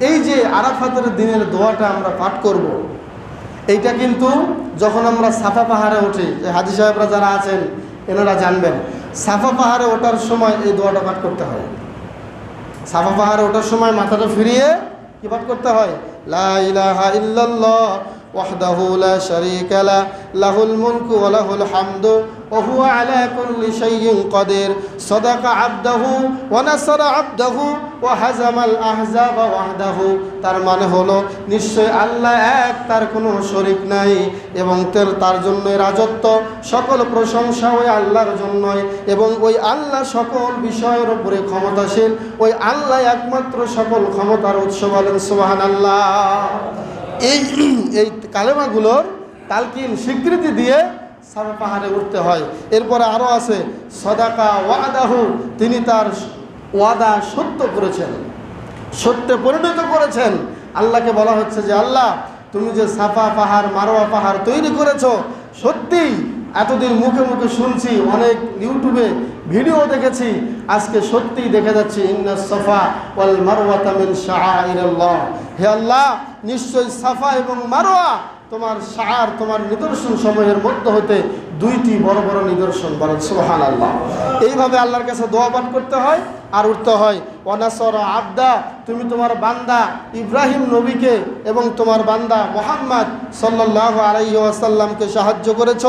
এই যে আরাফাতের দিনের দোয়াটা আমরা পাঠ করব। এইটা কিন্তু যখন আমরা সাফা পাহাড়ে উঠি, যে হাজি সাহেবরা যারা আছেন, এনারা জানবেন, সাফা পাহাড়ে ওঠার সময় এই দোয়াটা পাঠ করতে হয় সাফা পাহাড়ে ওঠার সময় মাথাটা ফিরিয়ে কি পাঠ করতে হয় লা ইলাহা ইল্লাল্লাহ লাহুল মুলকু ওয়া লাহুল হামদু, ওয়া হুয়া আলা কুল্লি শাইইন কাদির। সাদাকা আবদাহু ওয়া নাসারা আবদাহু ওয়া হাজামাল আহজাবা ওয়াহদাহু। তার মানে হলো, নিশ্চয় আল্লাহ এক, তার কোনো শরীক নাই, এবং তার জন্যই রাজত্ব, সকল প্রশংসা ওই আল্লাহর জন্যই, এবং ওই আল্লাহ সকল বিষয়ের উপরে ক্ষমতাশীল, ওই আল্লাহ একমাত্র সকল ক্ষমতার উৎস বলেন সোহান আল্লাহ এই এই কালেমাগুলোর তালকিন স্বীকৃতি দিয়ে সারা পাহাড়ে উঠতে হয়। এরপরে আরও আছে, সদাকা ওয়াদাহু, তিনি তার ওয়াদা সত্য করেছেন। সত্যে পরিণত করেছেন। আল্লাহকে বলা হচ্ছে যে, আল্লাহ, তুমি যে সাফা পাহাড়, মারোয়া পাহাড় তৈরি করেছ, সত্যিই এতদিন মুখে মুখে শুনছি অনেক ইউটিউবে ভিডিও দেখেছি, আজকে সত্যিই দেখে যাচ্ছি, ইন্না সফা ওয়াল মারওয়া মিন শাআইরাল্লাহ। হে আল্লাহ, নিশ্চয়ই সাফা এবং মারওয়া তোমার সার তোমার নিদর্শন সময়ের মধ্যে হতে দুইটি বড় বড় নিদর্শন বলেন সোহান আল্লাহ এইভাবে আল্লাহর কাছে দোয়া পাঠ করতে হয়। আর উঠতে হয়। অনাসর আবদা, তুমি তোমার বান্দা ইব্রাহিম নবীকে এবং তোমার বান্দা মোহাম্মদ সাল্লাহ আলাই আসাল্লামকে সাহায্য করেছ।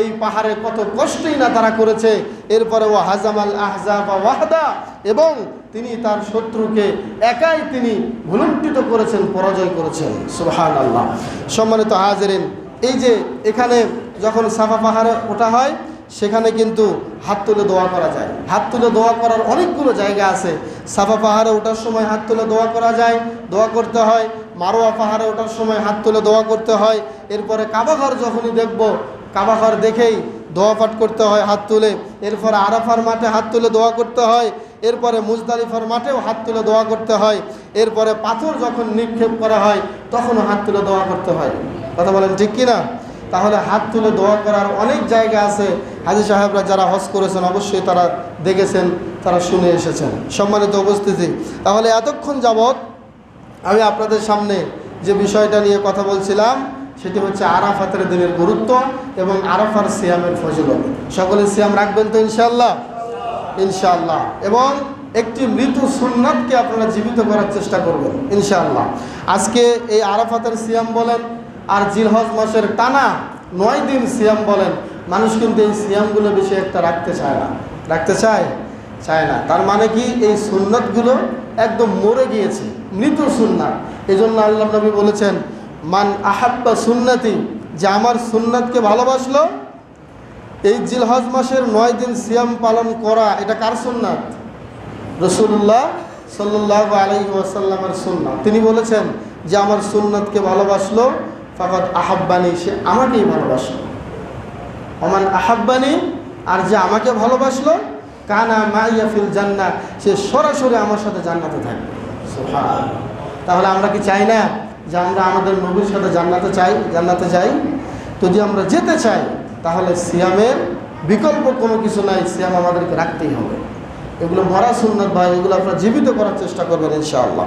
এই পাহাড়ে কত কষ্টই না তারা করেছে। এরপরে ও হাজামাল আহজাবা ওয়াহদা এবং তিনি তার শত্রুকে একাই তিনি ভুলুণ্ঠিত করেছেন, পরাজয় করেছেন। সুবহান আল্লাহ সম্মানিত হাজেরিন, এই যে এখানে যখন সাফা পাহাড়ে ওঠা হয় সেখানে কিন্তু হাত তুলে দোয়া করা যায়। হাত তুলে দোয়া করার অনেকগুলো জায়গা আছে। সাফা পাহাড়ে ওঠার সময় হাত তুলে দোয়া করা যায়, দোয়া করতে হয়। মারোয়া পাহাড়ে ওঠার সময় হাত তুলে দোয়া করতে হয়। এরপরে কাবাঘর যখনই দেখব কাবাঘর দেখেই দোয়া পাঠ করতে হয় হাত তুলে। এরপরে আরাফার মাঠে হাত তুলে দোয়া করতে হয়। এরপরে মুজদালিফার মাঠেও হাত তুলে দোয়া করতে হয়। এরপরে পাথর যখন নিক্ষেপ করা হয়, তখনও হাত তুলে দোয়া করতে হয়। কথা বলেন ঠিক কিনা? তাহলে হাত তুলে দোয়া করার অনেক জায়গা আছে। হাজি সাহেবরা যারা হজ করেছেন, অবশ্যই তারা দেখেছেন, তারা শুনে এসেছেন। সম্মানিত উপস্থিতি। তাহলে এতক্ষণ যাবৎ আমি আপনাদের সামনে যে বিষয়টা নিয়ে কথা বলছিলাম, সেটি হচ্ছে আরাফাতের দিনের গুরুত্ব এবং আরাফার সিয়ামের ফজিলত। সকলে সিয়াম রাখবেন তো ইনশাল্লাহ ইনশাআল্লাহ। এবং একটি মৃত সুন্নাতকে আপনারা জীবিত করার চেষ্টা করবেন, ইনশাআল্লাহ। আজকে এই আরাফাতের সিয়াম বলেন আর জিলহজ মাসের টানা নয় দিন সিয়াম বলেন, মানুষ কিন্তু এই সিয়ামগুলো বেশি একটা রাখতে চায় না। রাখতে চায়? চায় না। তার মানে কি? এই সুন্নাতগুলো একদম মরে গিয়েছে। মৃত সুন্নাত। এই জন্য আল্লাহ নবী বলেছেন, মান আহাব্বা সুন্নাতি যে আমার সুন্নাতকে ভালোবাসলো, এই জিলহজ মাসের নয় দিন সিয়াম পালন করা, এটা কার সুন্নাত? রসুল্লাহ সাল্লাহ আলাই ওয়াসাল্লামের সুন্নাত। তিনি বলেছেন যে আমার সুন্নাতকে ভালোবাসলো ফাকাত আহাব্বানি, সে আমাকেই ভালোবাসলো। অমান আহাব্বানি, আর যে আমাকে ভালোবাসলো, কানা মাইয়া ফিল জান্নাত, সে সরাসরি আমার সাথে জান্নাতে থাকবে। তাহলে আমরা কি চাই না যে আমরা আমাদের নবীর সাথে জান্নাতে চাই, জান্নাতে যাই? যদি আমরা যেতে চাই, তাহলে সিয়ামের বিকল্প কোনো কিছু নাই, সিয়াম আমাদেরকে রাখতেই হবে। এগুলো মরা সুন্নত ভাই, এগুলো আপনারা জীবিত করার চেষ্টা করবেন ইনশাআল্লাহ।